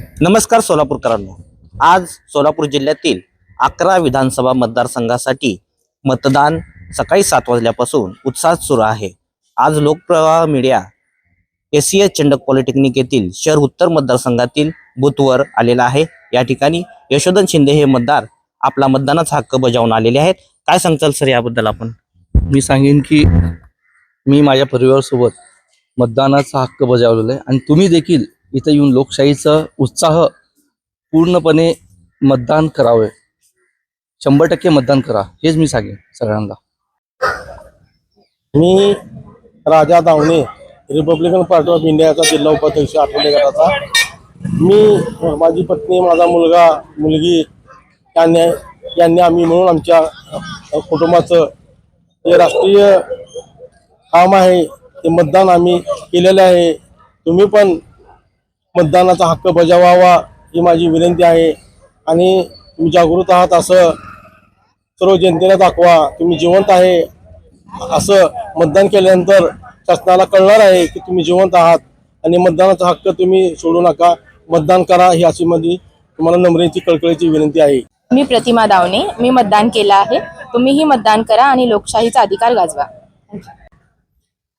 नमस्कार सोलापूरकरांनो. आज सोलापूर जिल्ह्यातील अकरा विधानसभा मतदारसंघासाठी मतदान सकाळी सात वाजल्यापासून उत्साहात सुरू आहे. आज Lokpravah media S C S Chandak polytechnic येथील शहर उत्तर मतदारसंघातील बूथवर आलेला आहे. या ठिकाणी यशोधन शिंदे हे मतदार आपला मतदानाचा हक्क बजावून आलेले आहेत. काय सांगताल सर याबद्दल आपण? मी सांगेन की मी माझ्या परिवारासोबत मतदानाचा हक्क बजावलेला आहे आणि तुम्ही देखील इथं येऊन लोकशाहीचा उत्साह पूर्णपणे मतदान करावे. शंभर टक्के मतदान करा. हेच मी सांगेन सगळ्यांना. मी Raja Davane Republican Party of इंडियाचा जिल्हा उपाध्यक्ष आठवले गटाचा. मी माझी पत्नी माझा मुलगा मुलगी यांनी यांनी आम्ही म्हणून आमच्या कुटुंबाचं जे राष्ट्रीय काम आहे ते मतदान आम्ही केलेलं आहे. तुम्ही पण मतदानाचा हक्क बजावावा ही माझी विनंती आहे. आणि तुम्ही जागृत आहात असं सर्व जनतेला दाखवा. तुम्ही जिवंत आहे असं मतदान केल्यानंतर शासनाला कळणार आहे की तुम्ही जिवंत आहात. आणि मतदानाचा हक्क तुम्ही सोडू नका. मतदान करा ही अशी माझी तुम्हाला नम्रतेची कळकळीची विनंती आहे. मी प्रतिमा दावणे मी मतदान केलं आहे. तुम्हीही मतदान करा आणि लोकशाहीचा अधिकार गाजवा.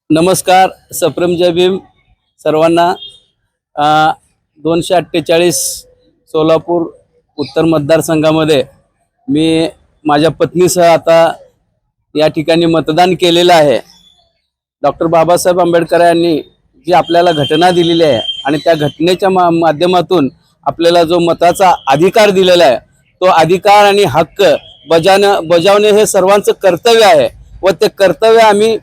नमस्कार सप्रेम जय भीम सर्वांना. दोनशे अठ्ठेचाळीस सोलापूर उत्तर मतदारसंघामध्ये मी माझ्या पत्नीसह आता या ठिकाणी मतदान केलेलं आहे. डॉक्टर बाबासाहेब आंबेडकर यांनी जी आपल्याला घटना दिलेली आहे आणि त्या घटनेच्या मा माध्यमातून आपल्याला जो मताचा अधिकार दिलेला आहे तो अधिकार आणि हक्क बजावणं बजावणे हे सर्वांचं कर्तव्य आहे व ते कर्तव्य आम्ही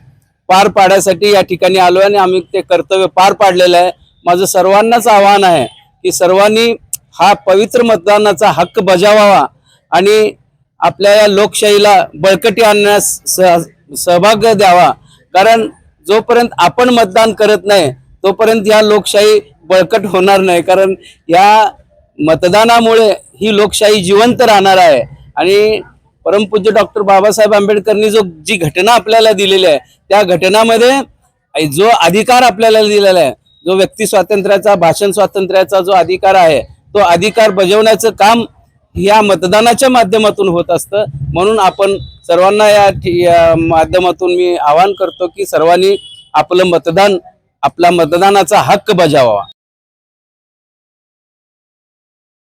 पार पाडण्यासाठी या ठिकाणी आलो आणि आम्ही ते कर्तव्य पार पाडलेलं आहे. माझं सर्वांनाच आव्हान आहे की सर्वांनी हा पवित्र मतदानाचा हक्क बजावावा आणि आपल्या या लोकशाहीला बळकटी आणण्यास सह- सहभाग द्यावा. कारण जोपर्यंत आपण मतदान करत नाही तोपर्यंत या लोकशाही बळकट होणार नाही. कारण या मतदानामुळे ही लोकशाही जिवंत राहणार आहे. आणि परमपूज्य डॉक्टर बाबासाहेब आंबेडकरनी जो जी घटना आपल्याला दिलेली आहे त्या घटनामध्ये जो अधिकार आपल्याला दिलेला आहे जो व्यक्ती स्वातंत्र्याचा भाषण स्वातंत्र्याचा जो अधिकार आहे तो अधिकार बजावण्याचं काम या मतदानाच्या माध्यमातून होत असतं. म्हणून आपण सर्वांना या या माध्यमातून मी आवाहन करतो की सर्वांनी आपलं मतदान आपला मतदानाचा हक्क बजावावा.